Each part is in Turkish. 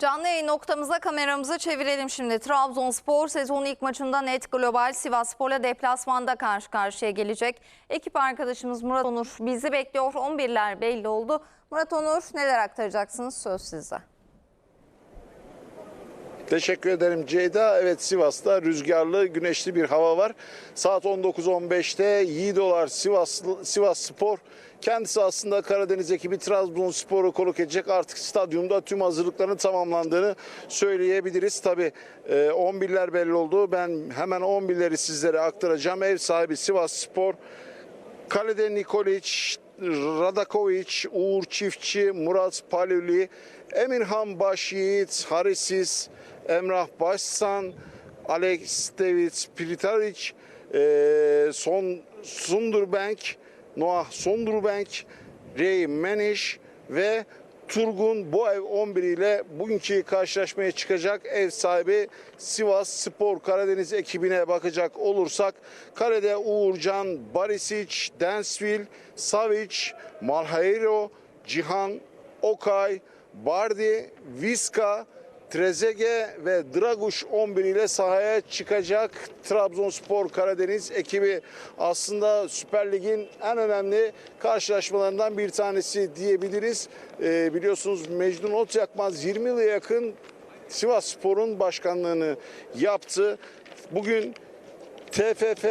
Canlı yayın noktamıza kameramızı çevirelim şimdi. Trabzonspor sezonun ilk maçında Net Global Sivasspor'la deplasmanda karşı karşıya gelecek. Ekip arkadaşımız Murat Onur bizi bekliyor. 11'ler belli oldu. Murat Onur neler aktaracaksınız söz sizde. Teşekkür ederim Ceyda. Evet Sivas'ta rüzgarlı, güneşli bir hava var. Saat 19.15'te Yiğidolar Sivas, Sivas Spor kendisi aslında Karadeniz ekibi Trabzonspor'u konuk edecek. Artık stadyumda tüm hazırlıkların tamamlandığını söyleyebiliriz. Tabii e, 11'ler belli oldu. Ben hemen 11'leri sizlere aktaracağım. Ev sahibi Sivas Spor, Kalede Nikolic, Radakovic, Uğur Çiftçi, Murat Paluli, Emirhan Başyiğit, Harisis, Emrah Başsan, Alex David Spiritaric, e, Son Sundurbank, Noah Sundurbank, Ray Manish ve Turgun bu ev 11 ile bugünkü karşılaşmaya çıkacak ev sahibi Sivas Spor Karadeniz ekibine bakacak olursak kalede Uğurcan, Barisic, Densville, Savic, Malheiro, Cihan, Okay, Bardi, Viska, Trezege ve Draguş 11 ile sahaya çıkacak Trabzonspor Karadeniz ekibi aslında Süper Lig'in en önemli karşılaşmalarından bir tanesi diyebiliriz. Ee, biliyorsunuz Mecnun Otyakmaz 20 yıla yakın Sivas Spor'un başkanlığını yaptı. Bugün TFF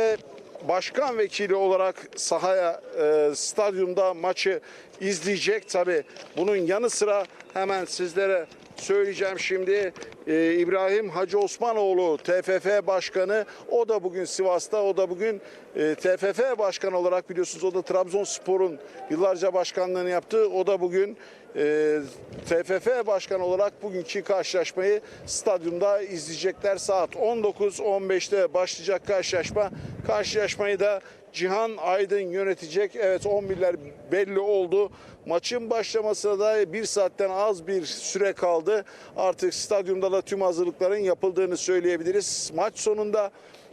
başkan vekili olarak sahaya e, stadyumda maçı izleyecek. Tabi bunun yanı sıra hemen sizlere söyleyeceğim şimdi e, İbrahim Hacı Osmanoğlu TFF başkanı o da bugün Sivas'ta o da bugün e, TFF başkanı olarak biliyorsunuz o da Trabzonspor'un yıllarca başkanlığını yaptı. O da bugün e, TFF başkanı olarak bugünkü karşılaşmayı stadyumda izleyecekler. Saat 19.15'te başlayacak karşılaşma. Karşılaşmayı da Cihan Aydın yönetecek. Evet 11'ler belli oldu. Maçın başlamasına da bir saatten az bir süre kaldı. Artık stadyumda da tüm hazırlıkların yapıldığını söyleyebiliriz. Maç sonunda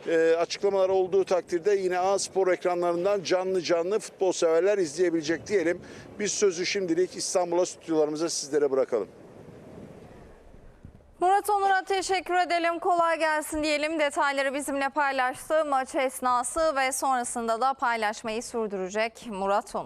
e, açıklamalar olduğu takdirde yine A Spor ekranlarından canlı canlı futbol severler izleyebilecek diyelim. Biz sözü şimdilik İstanbul'a stüdyolarımıza sizlere bırakalım. Murat Onur'a teşekkür edelim. Kolay gelsin diyelim. Detayları bizimle paylaştı. Maç esnası ve sonrasında da paylaşmayı sürdürecek Murat Onur.